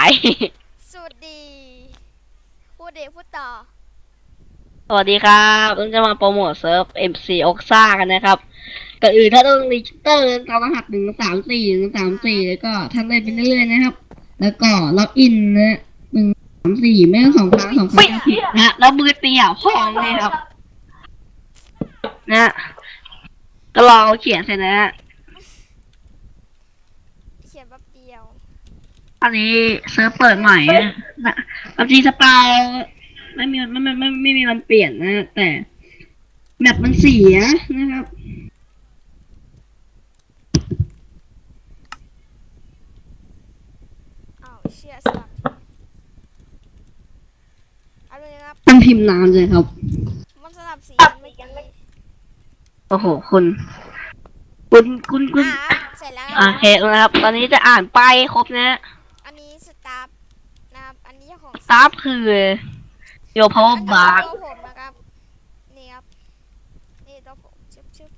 สวัสดีพูดเดพูดต่อ สวัสดีครับเราจะมาโปรโมทเซิร์ฟ MC o x a กันนะครับก่อนอื่นถ้าต้องรีจิสเตอร์ตามรหัสหนึ่งสามสี่หนึ่งสามสี่แล้วก็ทำได้ไปเรื่อยๆนะครับ แล้วก็ล็อกอินนะหนึ่งสามสี่ไม่ต้องสองครั้งสองครั้งผิดนะแล้วมือเตียวพองเลยครับ นะก็รอเขาเขียนเสร็จนะฮะ เขียนแป๊บเดียว อันนี้เซิร์ฟเปิดใหม่นะบางทีสปาวไม่มีไม่ไม่ไม่ไม่มีวันเปลี่ยนนะ แต่แมปมันเสียนะครับ อ้าวเชียสลับเอาเลยนะครับ มันพิมพ์นานเลยครับ มันสลับสีกันเมื่อกี้โอ้โหคุณคุณคุณคุณอะเสร็จแล้วโอเคนะครับ ตอนนี้จะอ่านป้ายให้ครบนะ อันนี้สตาฟนะครับ อัน นี้เจ้าของสตาฟคือโยพาวอันนี้บาร์ตัวผมนะครับนี่ครับนี่ตัวผมชึบชึบ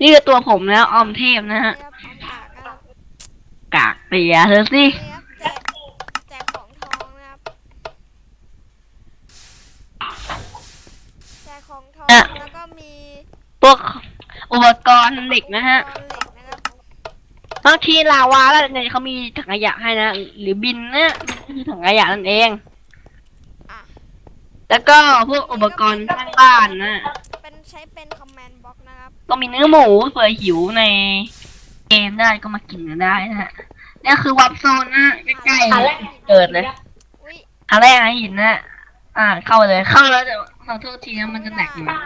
นี่คือตัวผมนะออมเทพนะฮะนี่ครับเอาปากนะครับกากเปียเธอสินี่ครับแจกแจกของทองนะครับแจกของทองแล้วก็มีพวกอุปกรณ์เหล็กนะฮะกรเหล็กนะครับบางทีลาวาแล้วเนี่ยเขามีถังขยะให้นะ หรือบินนะ คือถังขยะนั่นเอง อะ แล้วก็พวกอุปกรณ์ข้างบ้านนะ เป็นใช้เป็นคอมแมนด์บ็อกนะครับ ก็มีเนื้อหมูเผื่อหิวในเกมได้ก็มากินกันได้นะฮะนี่คือวับโซนนะใกล้ๆเกิดเลยอุ้ยอันแรกนะหินนะอ่า เข้าไปเลยเข้าแล้วแต่ขอโทษทีนะมันจะแหลกหน่อย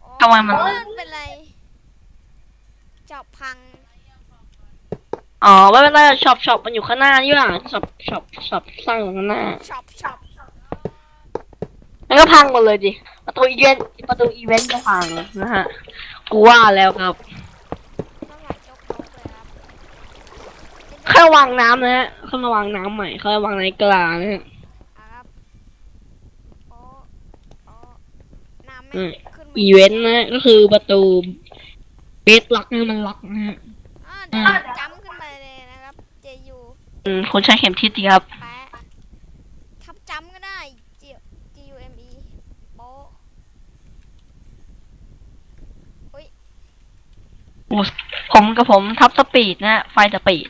โอ้ทำไมมัน ลื่นเป็นไรจอบพัง อ๋อไม่เป็นไรช็อปช็อปมันอยู่ข้างหน้านี่หว่าช็อปช็อปช็อปสร้างอยู่ข้างหน้าช็อปช็อปแล้วก็พังหมดเลยดิประตูอีเวนต์ประตูอีเวนต์ก็พังนะฮะกูว่าแล้วครับต้องหลายจกจกเลยครับแค่วางน้ำนะฮะเขามาวางน้ำใหม่เขาวางในกลานะฮะ อะครับโอ้โอ้น้ำไม่อืม ขึ้นไม่อีเวนต์นะก็คือประตูเบสล็อกนะมันล็อกนะฮะ อ่าเดี๋ยวจำขึ้นไปเลยนะครับ JU อืมคุณใช้เข็มทิศดีครับ แปะทับจำก็ได้ G G U M E โป๊ะผมกับผมทับสปีดนะฮะไฟสปีด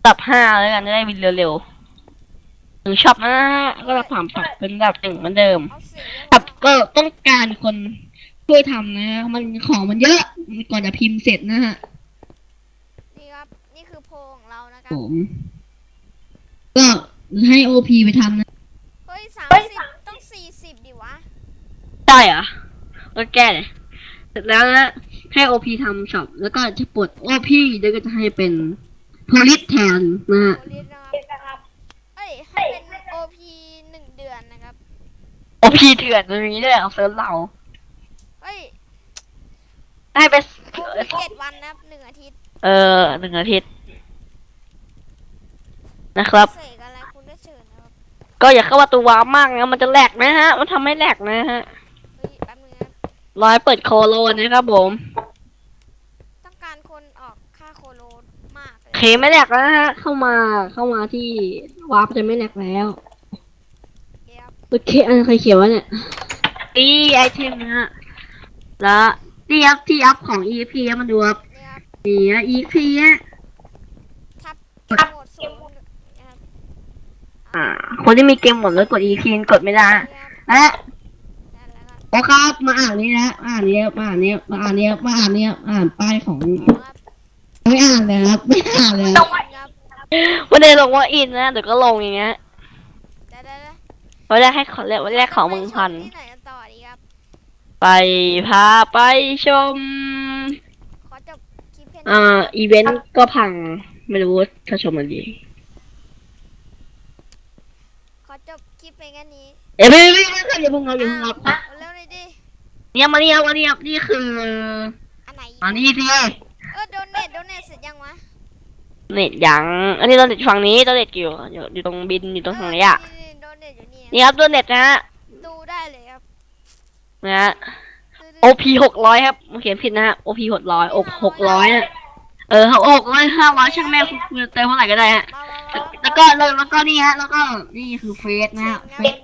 ระดับห้าแล้วกันจะได้วินเร็วๆหรือชอบนะฮะก็ระดับสามปรับเป็นระดับหนึ่งเหมือนเดิม เอาสีครับก็ต้องการคนช่วยทำนะฮะมันของมันเยอะก่อนจะพิมพ์เสร็จนะฮะนี่ครับ นี่คือโพลของเรานะครัผบมก็ ให้โอพีไปทำนะเฮ้ยสามสิบต้องสี่สิบดิวะ ได้เหรอก็แก้เลยเสร็จแล้วนะให้โอพีทำช็อปแล้วก็จะปลดโอพีเดี๋ยวก็จะให้เป็นโพลิสแทนนะฮะ โอลิสนะครับ เอ้ย ให้เป็น OP หนึ่งเดือนนะครับ โอพีเถื่อนตรงนี้ด้วยเอาเซิร์ฟเรา เฮ้ยให้ไป เจ็ดวันนะครับหนึ่งอาทิตย์เออหนึ่งอาทิตย์นะครับ เสก ก็อย่าเข้าประตูวาร์ปมากนะ มันจะแหลกนะฮะ มันทำให้แหลกนะฮะเฮ้ยแป๊บนึงนะครับร้อยเปิดโคโลนะครับผม ต้องการคนออกค่าโคโลมากเลโอยเคไม่แหลกแล้วนะฮะ เข้ามาเข้ามาที่วาร์ปจะไม่แหลกแล้วเดี๋ยวครับโอเคอันนนใครเขียนวะเนี่ยอีไอเทมนะฮะแล้วที่อัพที่อัพของ EP อะมาดูครับนี่ครับนี่นะ EP อะ ทับทับโหมดศูนย์นะครับ อ่า คนที่มีเกมหมดแล้วกด EP กดไม่ได้นี่ครับและนั่นแหละครับโอครับมาอ่านนี้นะอ่านนี้มาอ่านนี้มาอ่านนี้มาอ่านนี้อ่านป้ายของครับไม่อ่านเลยครับไม่อ่านเลยครับครับวันนี้ลงว่าอินนะเดี๋ยวก็ลงอย่างเงี้ยเดี๋ยวเดี๋ยวเดี๋ยววันแรกให้ขอแรกวันแรกของมึงพันที่ไหนกันต่อดีครับไปพาไปชมขอจบคลิปแค่นี้อ่าอีเวนต์ก็พังไม่รู้ว่าถ้าชมมันดีข อจบคลิปเพียงแค่นี้เอ้ยไม่ไม่ไม่ไม่อย่าเพิ่งเอาอย่าเพิ่งเอาอ้าเร็วเลยดิเนี่ยมาเนี่ยมาเนี่ยนี่คืออันไหนอันนี้สิเออโดนเนทโดนเนทเสร็จยังวะเน็ตยังอันนี้ตัวเน็ตฝั่งนี้ตัวเน็ตอยู่อยู่อยู่ตรงบินอยู่ตรงทางนี้อะนี่โดนเนทอยู่นี่นี่ครับตัวเน็ตนะฮะดูได้เลยครับนะฮะ OP หกร้อยครับเขียนผิดนะฮะ OP หกร้อยอกหกร้อยเออหกร้อยห้าร้อยช่างแม่คุณคุณเติมเท่าไหร่ก็ได้ฮะ มา แล้วมาแล้วก็แล้วแล้วก็นี่ฮะ แล้วก็นี่คือเฟซนะฮะเฟซ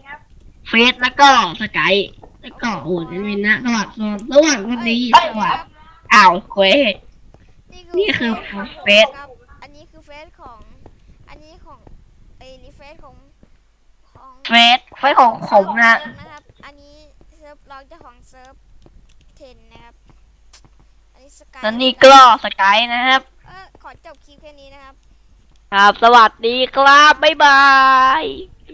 เฟซแล้วก็สกายแล้วก็โอ้ยมินนะสวัสดีระหว่างวันนี้สวัสดีอ้าวเควส นี่คือเฟซ ครับอันนี้คือเฟซของ อันนี้ของไอ้นี่เฟซของของเฟซเฟซของผมนะเซิร์ฟนะครับ อันนี้เซิร์ฟเราเจ้าของเซิร์ฟเทนนะครับ อันนี้สกายแล้วนี่ก็สกายนะครับ เออขอจบคลิปแค่นี้นะครับ ครับ สวัสดีครับ บ๊ายบาย